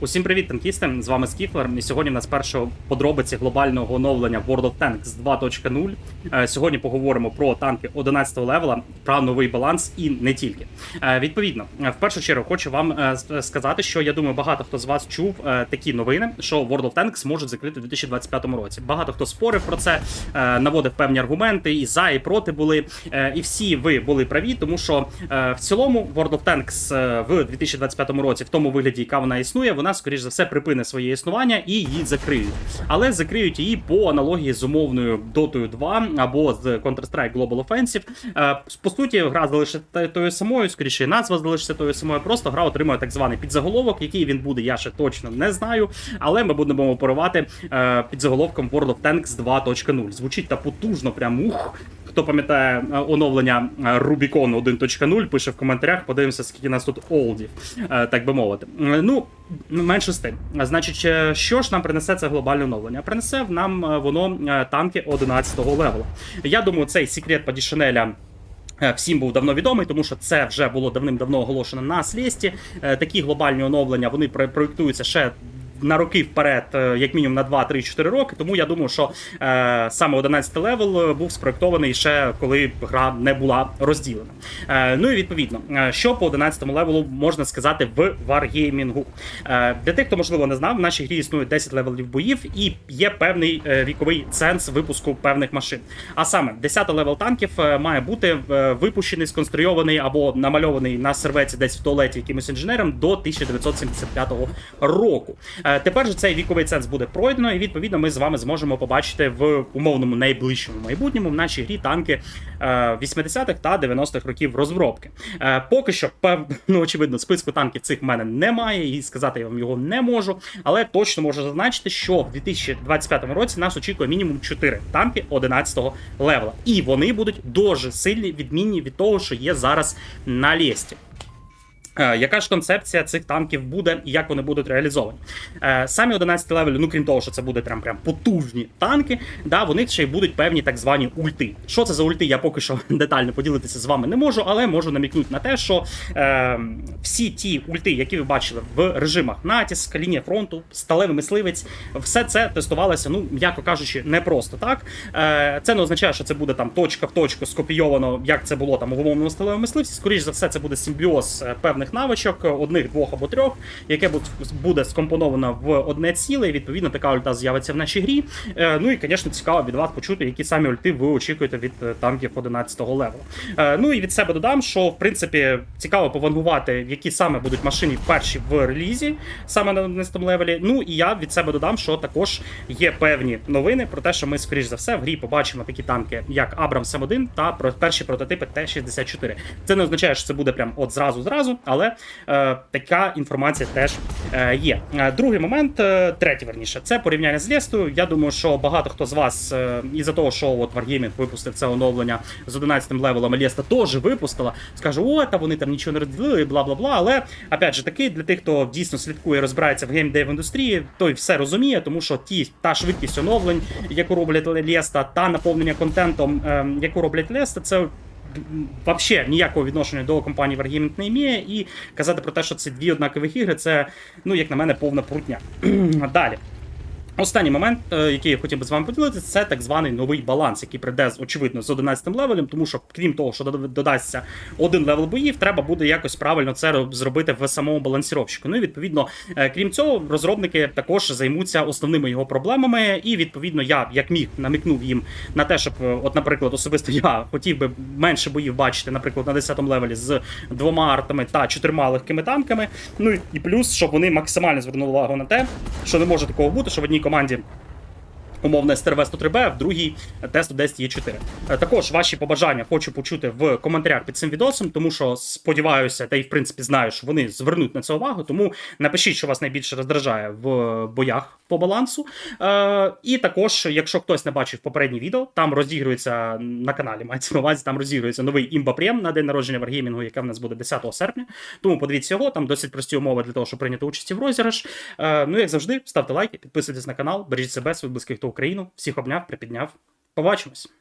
Усім привіт, танкісти! З вами Скіфлер. І сьогодні в нас перше подробиці глобального оновлення World of Tanks 2.0. Е, Сьогодні поговоримо про танки 11-го левела, про новий баланс і не тільки. Е, Відповідно, е, в першу чергу хочу вам сказати, що я думаю, багато хто з вас чув такі новини, що World of Tanks можуть закрити у 2025 році. Багато хто спорив про це, наводив певні аргументи, і за, і проти були. І всі ви були праві, тому що в цілому World of Tanks в 2025 році, в тому вигляді, яка вона існує, вона скоріш за все припине своє існування і її закриють. Але закриють її по аналогії з умовною Dota 2 або з Counter-Strike Global Offensive. Е, По суті, гра залишиться тою самою, скоріше назва залишиться тою самою. Просто гра отримує так званий підзаголовок, який він буде, я ще точно не знаю. Але ми будемо оперувати е, під заголовком World of Tanks 2.0. Звучить та потужно, прям ух. Хто пам'ятає е, оновлення е, Rubicon 1.0, пише в коментарях, подивимося, скільки нас тут олдів, е, так би мовити. Е, Ну, менше з тим. Значить, е, що ж нам принесе це глобальне оновлення? Принесе нам е, воно е, танки 11-го левела. Я думаю, цей секрет Падішинеля. Е, Всім був давно відомий, тому що це вже було давним-давно оголошено на слісті. Е, Такі глобальні оновлення вони про- проєктуються ще. На роки вперед, е, як мінімум на 2-3-4 роки. Тому я думаю, що е, саме 11 левел е, був спроектований ще коли гра не була розділена. Е, ну і відповідно, е, що по 11 левелу можна сказати в варгеймінгу. Е, для тих, хто можливо не знав, в нашій грі існує 10 левелів боїв, і є певний віковий сенс випуску певних машин. А саме 10 левел танків має бути випущений, сконструйований або намальований на серветі десь в туалеті якимось інженером до 1975 року. Е, Тепер же цей віковий ценз буде пройдено, і відповідно ми з вами зможемо побачити в умовному найближчому майбутньому в нашій грі танки е, 80-х та 90-х років розробки. Е, Поки що, ну, очевидно, списку танків цих в мене немає, і сказати я вам його не можу. Але точно можу зазначити, що в 2025 році нас очікує мінімум 4 танки 11-го левела. І вони будуть дуже сильні, відмінні від того, що є зараз на лісті. Е, Яка ж концепція цих танків буде і як вони будуть реалізовані? Е, Самі 11 левелі, ну крім того, що це буде прям прям потужні танки, да, вони ще й будуть певні так звані ульти. Що це за ульти? Я поки що детально поділитися з вами не можу, але можу намікнути на те, що е, всі ті ульти, які ви бачили в режимах натиск, лінія фронту, сталевий мисливець, все це тестувалося, ну м'яко кажучи, не просто так. Е, Це не означає, що це буде там точка в точку скопійовано, як це було там у умовному сталевому мисливці. Скоріше за все, це буде симбіоз е, певних навичок, одних, двох або трьох, яке буде скомпоновано в одне ціле. І відповідно така ульта з'явиться в нашій грі. Е, Ну і, звісно, цікаво від вас почути, які самі ульти ви очікуєте від е, танків 11-го левелу. Е, Ну і від себе додам, що в принципі цікаво повангувати, які саме будуть машини перші в релізі, саме на 11-му левелі. Ну і я від себе додам, що також є певні новини про те, що ми, скоріш за все, в грі побачимо такі танки, як Абрамс М1 та перші прототипи Т-64. Це не означає, що це буде прям от зразу зразу, але е, така інформація теж е, є. Е, Другий момент, третій верніше, це порівняння з Лєстою. Я думаю, що багато хто з вас е, із-за того, що от Wargaming випустив це оновлення з 11 левелом, а Лєста теж випустила, скаже, о, та вони там нічого не розділили, бла бла бла. Але опять же таки, для тих, хто дійсно слідкує, розбирається в геймдев індустрії, той все розуміє, тому що ті та швидкість оновлень, яку роблять Лєста, та наповнення контентом, е, яку роблять Лєста, це Вообще ніякого відношення до компанії Wargaming не має, і казати про те, що це дві однакових ігри, це, ну, як на мене, повна прутня. Далі. Останній момент, е, який я хотів би з вами поділитися, це так званий новий баланс, який прийде очевидно з 11 левелем, тому що крім того, що додасться один левел боїв, треба буде якось правильно це зробити в самому балансіровщику. Ну і відповідно, е, крім цього, розробники також займуться основними його проблемами. І відповідно, я як міг намікнув їм на те, щоб, е, от, наприклад, особисто я хотів би менше боїв бачити, наприклад, на 10 левелі з двома артами та чотирма легкими танками. Ну і плюс, щоб вони максимально звернули увагу на те, що не може такого бути, що в одній команді. Умовне стрв 103 б в другій Т-110 є 4 Також ваші побажання хочу почути в коментарях під цим відосом, тому що сподіваюся, та й в принципі знаю, що вони звернуть на це увагу. Тому напишіть, що вас найбільше роздражає в боях по балансу. Е, і також, якщо хтось не бачив попереднє відео, там розігрується на каналі, мається на увазі, там розігрується новий імбапрем на день народження Wargaming, яке в нас буде 10 серпня. Тому подивіться його, там досить прості умови для того, щоб прийняти участь в розіграш. Е, ну, як завжди, ставте лайки, підписуйтесь на канал, бережіть себе, своїх близьких Україну. Всіх обняв, припідняв. Побачимось!